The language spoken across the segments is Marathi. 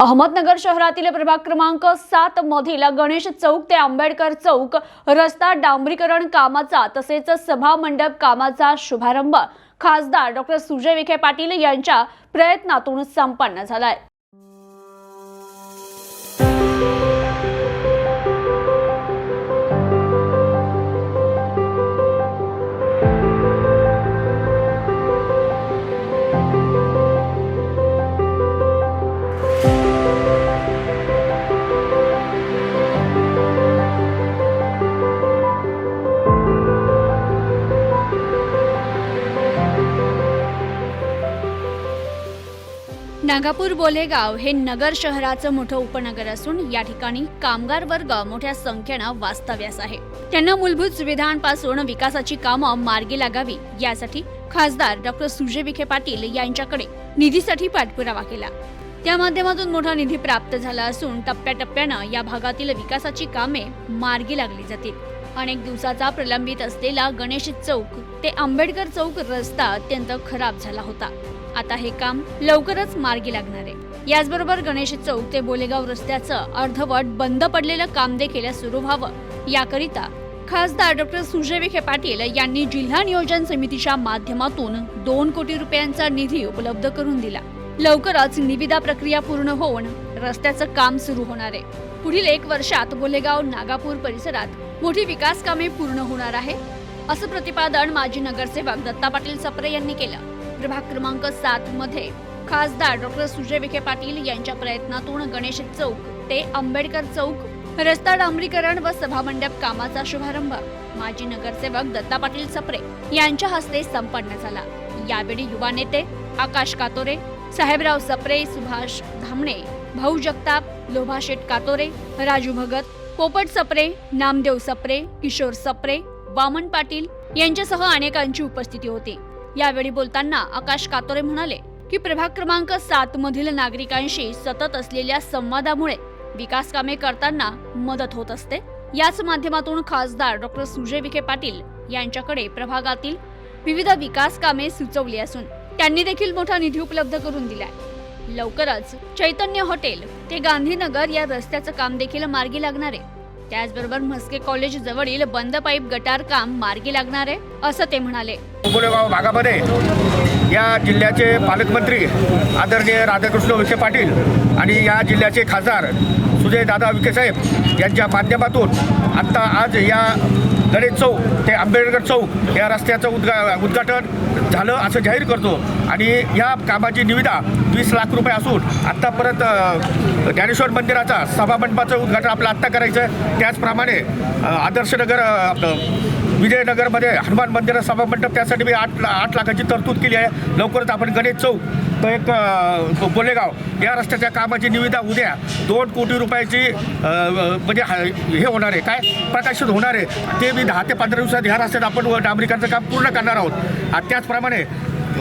अहमदनगर शहरातील प्रभाग क्रमांक सात मधील गणेश चौक ते आंबेडकर चौक रस्ता डांबरीकरण कामाचा तसेच सभा मंडप कामाचा शुभारंभ खासदार डॉक्टर सुजय विखे पाटील यांच्या प्रयत्नातून संपन्न झालाय. नागापूर बोलेगाव हे नगर शहराचं मोठं उपनगर असून या ठिकाणी कामगार वर्ग मोठ्या संख्येनं वास्तव्यास आहे. त्यांना मूलभूत सुविधांपासून विकासाची कामं मार्गी लागावी यासाठी खासदार डॉक्टर सुजय विखे पाटील यांच्याकडे निधीसाठी पाठपुरावा केला. त्या माध्यमातून मोठा निधी प्राप्त झाला असून टप्प्याटप्प्यानं या भागातील विकासाची कामे मार्गी लागली जातील. अनेक दिवसाचा प्रलंबित असलेला गणेश चौक ते आंबेडकर चौक रस्ता अत्यंत खराब झाला होता. आता हे काम लवकरच मार्गी लागणार आहे. याचबरोबर गणेश चौक ते बोलेगाव रस्त्याचं अर्धवट बंद पडलेलं काम देखील सुरू व्हावं. याकरिता खासदार डॉक्टर सुजय विखे पाटील यांनी जिल्हा नियोजन समितीच्या माध्यमातून दोन कोटी रुपयांचा निधी उपलब्ध करून दिला. लवकरच निविदा प्रक्रिया पूर्ण होऊन रस्त्याचं काम सुरू होणार आहे. पुढील एक वर्षात बोलेगाव नागापूर परिसरात मोठी विकास कामे पूर्ण होणार आहे असं प्रतिपादन माजी नगरसेवक दत्ता पाटील सप्रे यांनी केलं. प्रभाग क्रमांक सात मध्ये खासदार डॉक्टर सुजय विखे पाटील यांच्या प्रयत्नातून गणेश चौक ते आंबेडकर चौक रस्ता डांबरीकरण व सभामंडप कामाचा शुभारंभ. माजी नगरसेवक दत्ता पाटील सप्रे यांच्या हस्ते संपन्न झाला. यावेळी युवा नेते आकाश कातोरे साहेबराव सप्रे सुभाष धामणे भाऊ जगताप लोभाशेठ कातोरे राजू भगत पोपट सप्रे नामदेव सप्रे किशोर सप्रे वामन पाटील यांच्यासह अनेकांची उपस्थिती होती. यावेळी बोलताना आकाश कातोरे म्हणाले की प्रभाग क्रमांक सात मधील नागरिकांशी सतत असलेल्या संवादामुळे विकास कामे करताना मदत होत असते. याच माध्यमातून खासदार डॉक्टर सुजय विखे पाटील यांच्याकडे प्रभागातील विविध विकास कामे सुचवली असून त्यांनी देखील मोठा निधी उपलब्ध करून दिलाय. लवकरच चैतन्य हॉटेल ते गांधीनगर या रस्त्याचं काम देखील मार्गी लागणार आहे. त्याचबरोबर म्हस्के कॉलेज जवळील बंद पाईप गटार काम मार्गी लागणार आहे असं ते म्हणाले. कोलेगाव भागामध्ये या जिल्ह्याचे पालकमंत्री आदरणीय राधाकृष्ण विखे पाटील आणि या जिल्ह्याचे खासदार सुजय दादा विखे साहेब यांच्या माध्यमातून आत्ता आज या गणेश चौक ते आंबेडकर चौक या रस्त्याचं उद्घा उद्घाटन झालं असं जाहीर करतो. आणि या कामाची निविदा वीस लाख रुपये असून आत्ता परत ज्ञानेश्वर मंदिराचा सभामंडपाचं उद्घाटन आपलं आत्ता करायचं आहे. त्याचप्रमाणे आदर्शनगर विजयनगरमध्ये हनुमान मंदिर सभामंडप त्यासाठी मी आठ आठ लाखाची तरतूद केली आहे. लवकरच आपण गणेश चौक तो एक बोलेगाव या रस्त्याच्या कामाची निविदा उद्या दोन कोटी रुपयाची म्हणजे हे होणार आहे. काय? प्रकाशित होणार आहे. ते मी दहा ते पंधरा दिवसात ह्या रस्त्यात आपण व काम पूर्ण करणार आहोत. त्याचप्रमाणे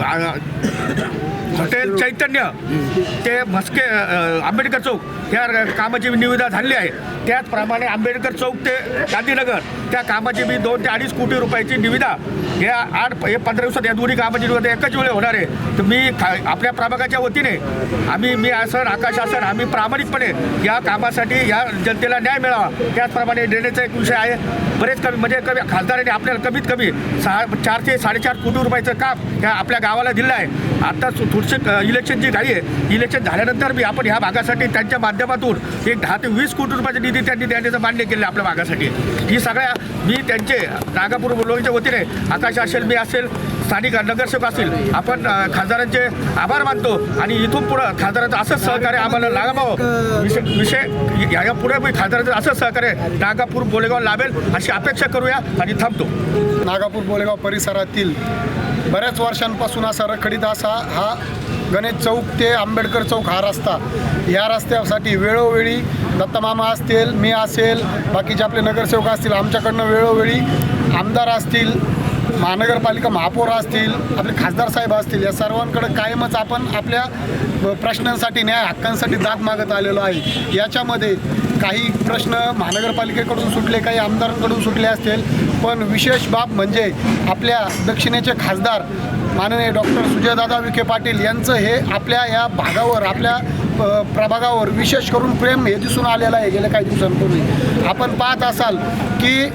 त्याचप्रमाणे अ, हॉटेल चैतन्य ते म्हस्के आंबेडकर चौक या र- कामाची निविदा झालेली आहे. त्याचप्रमाणे आंबेडकर चौक ते गांधीनगर त्या कामाची मी दोन ते अडीच कोटी रुपयाची निविदा. या आठ हे पंधरा दिवसात या दोन्ही कामाची निविदा एकाच वेळी होणार आहे. तर मी खा आपल्या प्रभागाच्या वतीने आम्ही मी असं आकाश असं आम्ही प्रामाणिकपणे या कामासाठी या जनतेला न्याय मिळावा. त्याचप्रमाणे ड्रेनेजचा एक विषय आहे. बरेच कमी म्हणजे कमी खासदारांनी आपल्याला कमीत कमी सहा चार ते साडेचार कोटी रुपयाचं काम या आपल्या गावाला दिलं आहे. आता पुढचे इलेक्शन जी इलेक्शनची घाई आहे इलेक्शन झाल्यानंतर मी आपण ह्या भागासाठी त्यांच्या माध्यमातून एक दहा ते वीस कोटी रुपयाचा निधी त्यांनी देण्याचं मान्य केलं आपल्या भागासाठी. ही सगळ्या मी त्यांचे नागापूर बोलवणीच्या वतीने आकाश असेल मी असेल स्थानिक नगरसेवक असतील आपण खासदारांचे आभार मानतो आणि इथून पुढं खासदारांचं असंच सहकार्य आम्हाला लागावं. विषय विषय या पुढे मी खासदारांचं असंच सहकार्य नागापूर बोलेगाव लाभेल अशी अपेक्षा करूया आणि थांबतो. नागापूर बोलेगाव परिसरातील बऱ्याच वर्षांपासून असा रखडीत असा हा गणेश चौक ते आंबेडकर चौक हा रस्ता. या रस्त्यासाठी वेळोवेळी दत्तमामा असतील मी असेल बाकीचे आपले नगरसेवक असतील आमच्याकडनं वेळोवेळी आमदार असतील महानगरपालिका महापौर असतील आपले खासदार साहेब असतील या सर्वांकडे कायमच आपण आपल्या प्रश्नांसाठी न्याय हक्कांसाठी दाद मागत आलेलो आहे. याच्यामध्ये काही प्रश्न महानगरपालिकेकडून सुटले काही आमदारांकडून सुटले असतील. पण विशेष बाब म्हणजे आपल्या दक्षिणेचे खासदार माननीय डॉक्टर सुजयदादा विखे पाटील यांचं हे आपल्या या भागावर आपल्या प्रभागावर विशेष करून प्रेम हे दिसून आलेलं आहे गेल्या काही दिवसांपूर्वी. आपण पाहत असाल की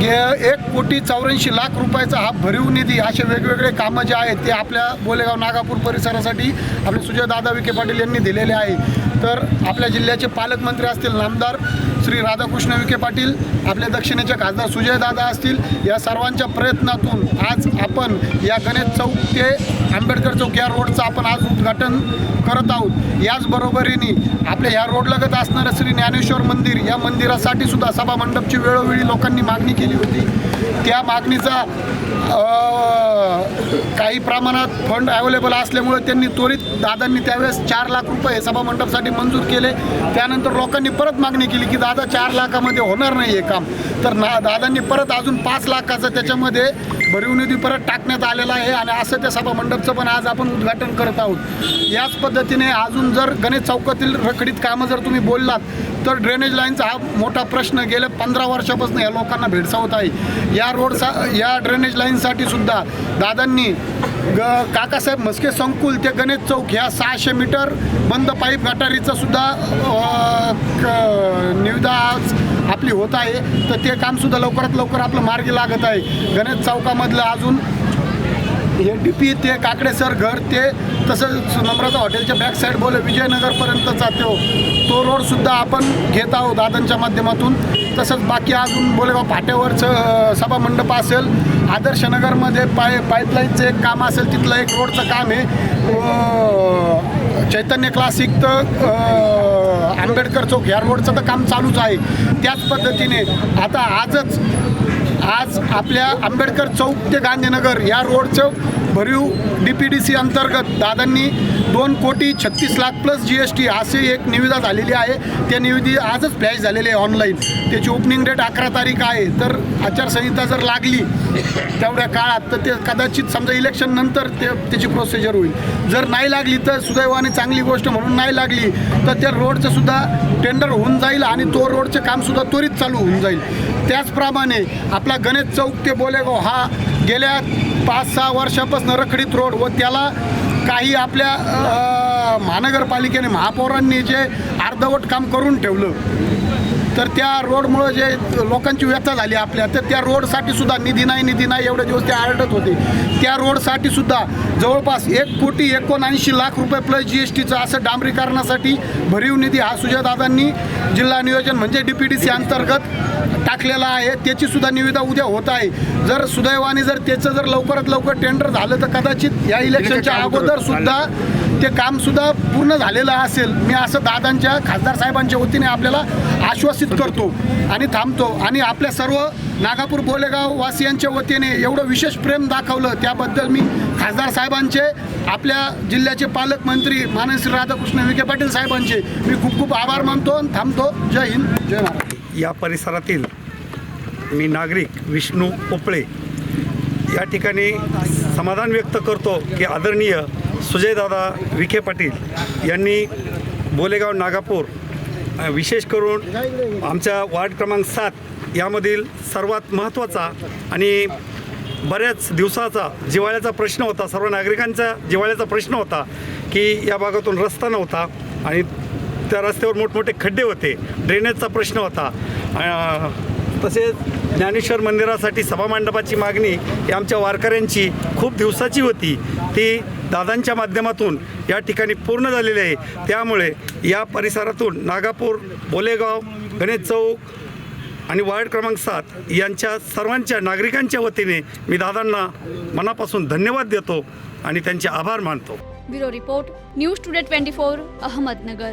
गे- एक कोटी चौऱ्याऐंशी लाख रुपयाचा हा भरीव निधी असे वेगवेगळे कामं जे आहेत ते आपल्या बोलेगाव नागापूर परिसरासाठी आपले सुजयदादा विखे पाटील यांनी दिलेले आहे. तर आपल्या जिल्ह्याचे पालकमंत्री असतील नामदार श्री राधाकृष्ण विखे पाटील आपल्या दक्षिणेचे खासदार सुजयदादा असतील या सर्वांच्या प्रयत्नातून आज आपण या गणेश चौक ते आंबेडकर चौक या रोडचं आपण आज उद्घाटन करत आहोत. याचबरोबरीने आपल्या या रोडलगत असणारं श्री ज्ञानेश्वर मंदिर या मंदिरासाठी सुद्धा सभा मंडपची वेळोवेळी लोकांनी मागणी केली होती. त्या मागणीचा काही प्रमाणात फंड अवेलेबल असल्यामुळे त्यांनी त्वरित दादांनी त्यावेळेस चार लाख रुपये सभा मंडपसाठी मंजूर केले. त्यानंतर लोकांनी परत मागणी केली की दादा चार लाखामध्ये होणार नाही हे काम. तर ना दादांनी परत अजून पाच लाखाचं त्याच्यामध्ये भरीव निधी परत टाकण्यात आलेला आहे आणि असं त्या सभा मंडपचं पण आज आपण उद्घाटन करत आहोत. याच पद्धतीने अजून जर गणेश चौकातील रखडीत कामं जर तुम्ही बोललात तर ड्रेनेज लाईनचा हा मोठा प्रश्न गेल्या पंधरा वर्षापासून या लोकांना भेडसावत आहे. या रोडचा या ड्रेनेज लाईनसाठी सुद्धा दादांनी ग काकासाहेब मस्के संकुल ते गणेश चौक ह्या सहाशे मीटर बंद पाईप गटारीचा सुद्धा क- निविदा आज आपली होत आहे तर ते कामसुद्धा लवकरात लवकर आपलं मार्गी लागत आहे. गणेश चौकामधलं अजून हे डी पी ते काकडे सर घर ते तसंच नम्रता हॉटेलच्या बॅक साईड बोले विजयनगरपर्यंत तो तो रोडसुद्धा आपण घेत आहोत दादांच्या माध्यमातून. तसंच बाकी अजून बोलेगाव फाट्यावरचं सभामंडप सभा मंडप असेल आदर्शनगरमध्ये पाय पाईपलाईनचं एक काम असेल तिथलं एक रोडचं काम आहे. चैतन्य क्लासिक तर आंबेडकर चौक ह्या रोडचं तर काम चालूच आहे. त्याच पद्धतीने आता आजच आज आपल्या आंबेडकर चौक ते गांधीनगर या रोडचं भरीव डी पी डी सी अंतर्गत दादांनी दोन कोटी छत्तीस lakh plus G S T असे एक निविदा झालेली आहे. त्या निविदी आजच फ्लॅश झालेली आहे ऑनलाईन त्याची ओपनिंग डेट अकरा तारीख आहे. तर आचारसंहिता जर लागली तेवढ्या काळात तर ते कदाचित समजा इलेक्शन नंतर ते त्याची प्रोसिजर होईल. जर नाही लागली तर सुदैवाने चांगली गोष्ट म्हणून नाही लागली तर त्या रोडचं सुद्धा टेंडर होऊन जाईल आणि तो रोडचं कामसुद्धा त्वरित चालू होऊन जाईल. त्याचप्रमाणे आपला गणेश चौक ते बोलेगाव हा गेल्या पाच सहा वर्षापासून रखडीत रोड व त्याला काही आपल्या महानगरपालिकेने महापौरांनी जे अर्धवट काम करून ठेवलं तर त्या रोडमुळं जे लोकांची व्यथा झाली आपल्या तर त्या रोडसाठी सुद्धा निधी नाही निधी नाही एवढे दिवस ते आरडत होते. त्या रोडसाठी सुद्धा जवळपास एक कोटी एकोणऐंशी लाख रुपये प्लस जी एस टीचं असं डांबरीकरणासाठी भरीव निधी हा सुजयदादांनी जिल्हा नियोजन म्हणजे डी पी डी सी अंतर्गत टाकलेला आहे. त्याची सुद्धा निविदा उद्या होत आहे. जर सुदैवाने जर त्याचं जर लवकरात लवकर टेंडर झालं तर कदाचित या इलेक्शनच्या अगोदर सुद्धा ते कामसुद्धा पूर्ण झालेलं असेल मी असं दादांच्या खासदार साहेबांच्या वतीने आपल्याला आश्वासित करतो आणि थांबतो. आणि आपल्या सर्व नागापूर बोलेगाव वासियांच्या वतीने एवढं विशेष प्रेम दाखवलं त्याबद्दल मी खासदार साहेबांचे आपल्या जिल्ह्याचे पालकमंत्री माननीय श्री राधाकृष्ण विखे पाटील साहेबांचे मी खूप खूप आभार मानतो आणि थांबतो. जय हिंद जय महाराज या परिसरातील मी नागरिक विष्णू पोपळे या ठिकाणी समाधान व्यक्त करतो की आदरणीय सुजयदादा विखे पाटील यांनी बोलेगाव नागापूर विशेष करून आमच्या वार्ड क्रमांक सात यामधील सर्वात महत्त्वाचा आणि बऱ्याच दिवसाचा जिवाळ्याचा प्रश्न होता सर्व नागरिकांचा जिवाळ्याचा प्रश्न होता की या भागातून रस्ता नव्हता आणि त्या रस्त्यावर मोठमोठे खड्डे होते ड्रेनेजचा प्रश्न होता. तसेच ज्ञानेश्वर मंदिरासाठी सभामंडपाची मागणी ही आमच्या वारकऱ्यांची खूप दिवसाची होती. ती दादांच्या माध्यमातून या ठिकाणी पूर्ण झालेले आहे. त्यामुळे या परिसरातून नागापूर बोलेगाव गणेश चौक आणि वार्ड क्रमांक सात यांच्या सर्वांच्या नागरिकांच्या वतीने मी दादांना मनापासून धन्यवाद देतो आणि त्यांचे आभार मानतो. Bureau report news today twenty four Ahmednagar.